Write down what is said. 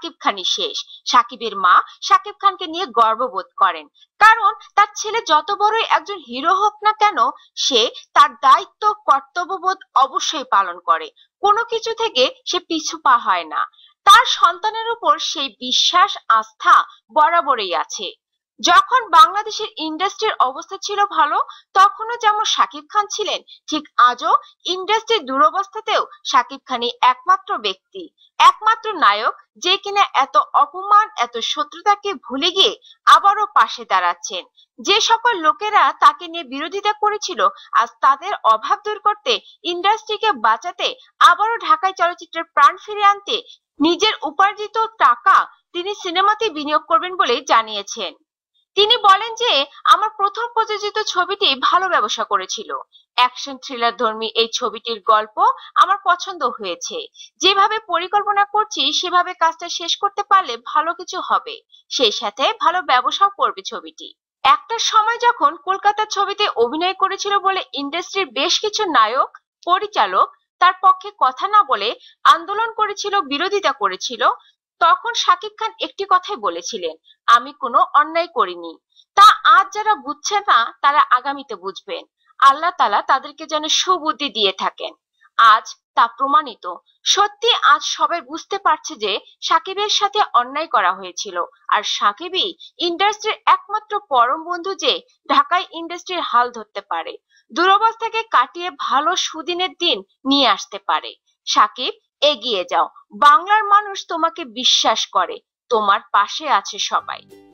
সাকিব খানই শেষ। সাকিবের মা সাকিব খানকে নিয়ে গর্ববোধ করেন। কারণ তার ছেলে যত বড়ই একজন হিরো হোক না কেন, সে তার দায়িত্ব, কর্তব্যবোধ অবশ্যই পালন করে। কোনো কিছু থেকে সে পিছু পা হয় না। তার সন্তানের উপর সেই বিশ্বাস, আস্থা বরাবরই আছে। যখন বাংলাদেশের ইন্ডাস্ট্রির অবস্থা ছিল ভালো, তখনও যেমন শাকিব খান ছিলেন, ঠিক আজও ইন্ডাস্ট্রির দুরবস্থাতেও শাকিব খানই একমাত্র ব্যক্তি, একমাত্র নায়ক যে কিনা এত অপমান, এত শত্রুতাকে ভুলে গিয়ে আবারও পাশে দাঁড়াচ্ছেন। যে সকল লোকেরা তাকে নিয়ে বিরোধিতা করেছিল, আজ তাদের অভাব দূর করতে, ইন্ডাস্ট্রিকে বাঁচাতে, আবারও ঢাকায় চলচ্চিত্রের প্রাণ ফিরে আনতে, নিজের উপার্জিত টাকা তিনি সিনেমাতে বিনিয়োগ করবেন বলে জানিয়েছেন। তিনি বলেন যে, আমার প্রথম প্রযোজিত ছবিটি ভালো ব্যবসা করেছিল। অ্যাকশন থ্রিলার ধর্মী এই ছবিটির গল্প আমার পছন্দ হয়েছে। যেভাবে পরিকল্পনা করছি, সেভাবে কাজটা শেষ করতে পারলে ভালো কিছু হবে। সেই সাথে ভালো ব্যবসাও করবে ছবিটি। একটা সময় যখন কলকাতার ছবিতে অভিনয় করেছিল বলে ইন্ডাস্ট্রির বেশ কিছু নায়ক, পরিচালক তার পক্ষে কথা না বলে আন্দোলন করেছিল, বিরোধিতা করেছিল তখন শাকিব খান একটি কথাই বলেছিলেন, আমি কোনো অন্যায় করিনি। তা আজ যারা বুঝছে না, তারা আগামীতে বুঝবেন। আল্লাহ তালা তাদেরকে যেন সুবুদ্ধি দিয়ে থাকেন। আজ তা প্রমাণিত। সত্যি আজ সবাই বুঝতে পারছে যে সাকিবের সাথে অন্যায় করা হয়েছিল। আর সাকিবই ইন্ডাস্ট্রির একমাত্র পরম বন্ধু যে ঢাকায় ইন্ডাস্ট্রির হাল ধরতে পারে। দুরবস্থাকে কাটিয়ে ভালো সুদিনের দিন নিয়ে আসতে পারে। সাকিব এগিয়ে যাও। বাংলার মানুষ তোমাকে বিশ্বাস করে। তোমার পাশে আছে সবাই।